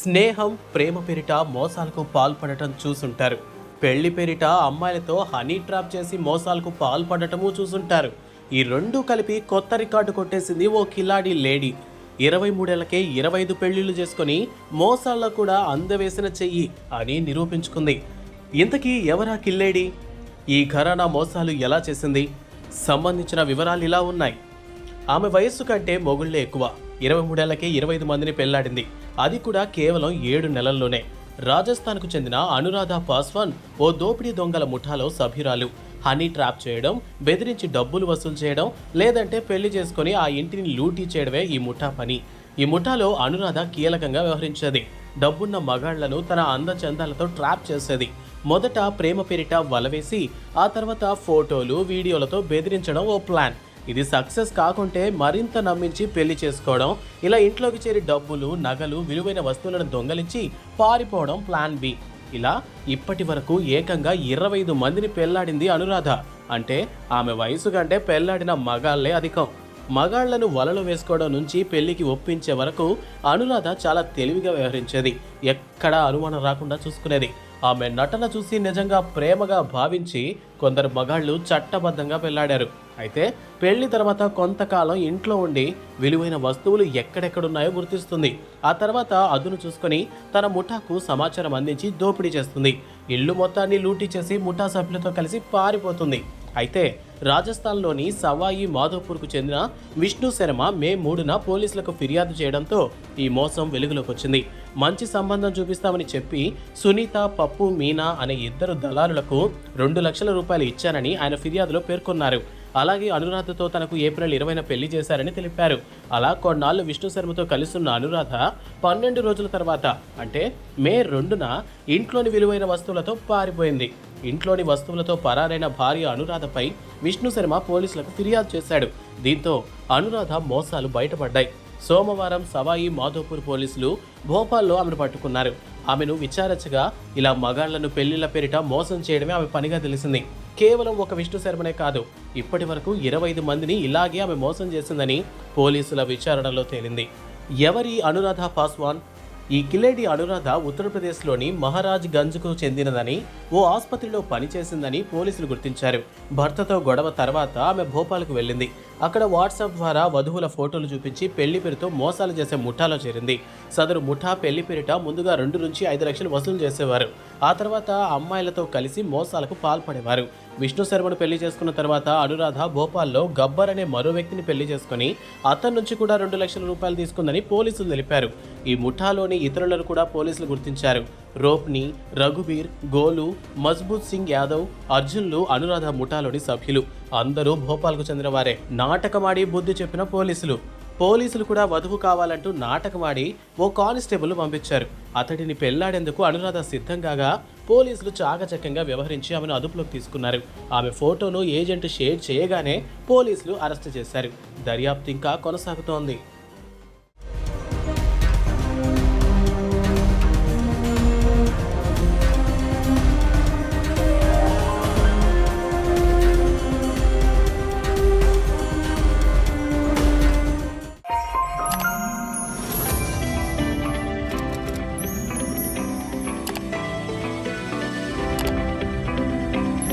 స్నేహం ప్రేమ పేరిట మోసాలకు పాల్పడటం చూసుంటారు. పెళ్ళి పేరిట అమ్మాయిలతో హనీ ట్రాప్ చేసి మోసాలకు పాల్పడటము చూసుంటారు. ఈ రెండు కలిపి కొత్త రికార్డు కొట్టేసింది ఓ కిలాడి లేడీ. ఇరవై మూడేళ్ళకే ఇరవై ఐదు పెళ్ళిళ్ళు చేసుకొని మోసాల్లో కూడా అందవేసిన చెయ్యి అని నిరూపించుకుంది. ఇంతకీ ఎవరా కిల్లేడి? ఈ ఘరానా మోసాలు ఎలా చేసింది? సంబంధించిన వివరాలు ఇలా ఉన్నాయి. ఆమె వయస్సు కంటే మొగుళ్ళే ఎక్కువ. ఇరవై మూడేళ్ళకే ఇరవై ఐదు మందిని పెళ్ళాడింది. అది కూడా కేవలం ఏడు నెలల్లోనే. రాజస్థాన్కు చెందిన అనురాధ పాస్వాన్ ఓ దోపిడీ దొంగల ముఠాలో సభ్యురాలు. హనీ ట్రాప్ చేయడం బెదిరించి డబ్బులు వసూలు చేయడం లేదంటే పెళ్ళి చేసుకొని ఆ ఇంటిని లూటీ చేయడమే ఈ ముఠా పని. ఈ ముఠాలో అనురాధ కీలకంగా వ్యవహరించేది. డబ్బున్న మగాళ్ళను తన అందచందాలతో ట్రాప్ చేసేది. మొదట ప్రేమ పేరిట వలవేసి ఆ తర్వాత ఫోటోలు వీడియోలతో బెదిరించడం ఓ ప్లాన్. ఇది సక్సెస్ కాకుంటే మరింత నమ్మించి పెళ్ళి చేసుకోవడం ఇలా ఇంట్లోకి చేరి డబ్బులు నగలు విలువైన వస్తువులను దొంగలించి పారిపోవడం ప్లాన్ బి. ఇలా ఇప్పటి వరకు ఏకంగా ఇరవై ఐదు మందిని పెళ్ళాడింది అనురాధ. అంటే ఆమె వయసు కంటే పెళ్ళాడిన మగాళ్ళే అధికం. మగాళ్ళను వలలో వేసుకోవడం నుంచి పెళ్ళికి ఒప్పించే వరకు అనురాధ చాలా తెలివిగా వ్యవహరించేది. ఎక్కడా అనుమానం రాకుండా చూసుకునేది. ఆమె నటన చూసి నిజంగా ప్రేమగా భావించి కొందరు మగాళ్ళు చట్టబద్ధంగా పెళ్ళాడారు. అయితే పెళ్ళి తర్వాత కొంతకాలం ఇంట్లో ఉండి విలువైన వస్తువులు ఎక్కడెక్కడున్నాయో గుర్తిస్తుంది. ఆ తర్వాత అదును చూసుకొని తన ముఠాకు సమాచారం అందించి దోపిడీ చేస్తుంది. ఇల్లు మొత్తాన్ని లూటీ చేసి ముఠా సభ్యులతో కలిసి పారిపోతుంది. అయితే రాజస్థాన్లోని సవాయి మాధోపూర్కు చెందిన విష్ణు శర్మ మే మూడున పోలీసులకు ఫిర్యాదు చేయడంతో ఈ మోసం వెలుగులోకి వచ్చింది మంచి సంబంధం చూపిస్తామని చెప్పి సునీత పప్పు మీనా అనే ఇద్దరు దళారులకు రెండు లక్షల రూపాయలు ఇచ్చానని ఆయన ఫిర్యాదులో పేర్కొన్నారు. అలాగే అనురాధతో తనకు ఏప్రిల్ ఇరవైన పెళ్ళి చేశారని తెలిపారు. అలా కొన్నాళ్ళు విష్ణు శర్మతో కలుస్తున్న అనురాధ పన్నెండు రోజుల తర్వాత అంటే మే రెండున ఇంట్లోని విలువైన వస్తువులతో పారిపోయింది. ఇంట్లోని వస్తువులతో పరారైన భార్య అనురాధపై విష్ణు శర్మ పోలీసులకు ఫిర్యాదు చేశాడు. దీంతో అనురాధ మోసాలు బయటపడ్డాయి. సోమవారం సవాయి మాధోపూర్ పోలీసులు భోపాల్లో ఆమెను పట్టుకున్నారు. ఆమెను విచారించగా ఇలా మగాళ్ళను పెళ్ళిళ్ళ పేరిట మోసం చేయడమే ఆమె పనిగా తెలిసింది. కేవలం ఒక విష్ణు శర్మనే కాదు ఇప్పటి వరకు ఇరవై ఐదు మందిని ఇలాగే ఆమె మోసం చేసిందని పోలీసుల విచారణలో తేలింది. ఎవరి అనురాధ పాస్వాన్? ఈ కిలేడి అనురాధ ఉత్తరప్రదేశ్లోని మహారాజ్ గంజ్కు చెందినదని ఓ ఆసుపత్రిలో పనిచేసిందని పోలీసులు గుర్తించారు. భర్తతో గొడవ తర్వాత ఆమె భోపాల్కు వెళ్ళింది. అక్కడ వాట్సాప్ ద్వారా వధువుల ఫోటోలు చూపించి పెళ్ళి పేరుతో మోసాలు చేసే ముఠాలో చేరింది. సదరు ముఠా పెళ్ళి పేరిట ముందుగా రెండు నుంచి ఐదు లక్షలు వసూలు చేసేవారు. ఆ తర్వాత అమ్మాయిలతో కలిసి మోసాలకు పాల్పడేవారు. విష్ణు శర్మను పెళ్ళి చేసుకున్న తర్వాత అనురాధ భోపాల్లో గబ్బర్ అనే మరో వ్యక్తిని పెళ్ళి చేసుకుని అతని నుంచి కూడా రెండు లక్షల రూపాయలు తీసుకుందని పోలీసులు తెలిపారు. ఈ ముఠాలోని ఇతరులను కూడా పోలీసులు గుర్తించారు. రోప్ని రఘుబీర్ గోలు మజ్బూత్ సింగ్ యాదవ్ అర్జున్లు అనురాధ ముఠాలోని సభ్యులు. అందరూ భోపాల్కు చెందినవారే. నాటకమాడి బుద్ధి చెప్పిన పోలీసులు. పోలీసులు కూడా వధువు కావాలంటూ నాటకమాడి ఓ కానిస్టేబుల్ పంపించారు. అతడిని పెళ్ళాడేందుకు అనురాధ సిద్ధంగా పోలీసులు చాకచక్యంగా వ్యవహరించి ఆమెను అదుపులోకి తీసుకున్నారు. ఆమె ఫోటోను ఏజెంట్ షేర్ చేయగానే పోలీసులు అరెస్ట్ చేశారు. దర్యాప్తు ఇంకా కొనసాగుతోంది.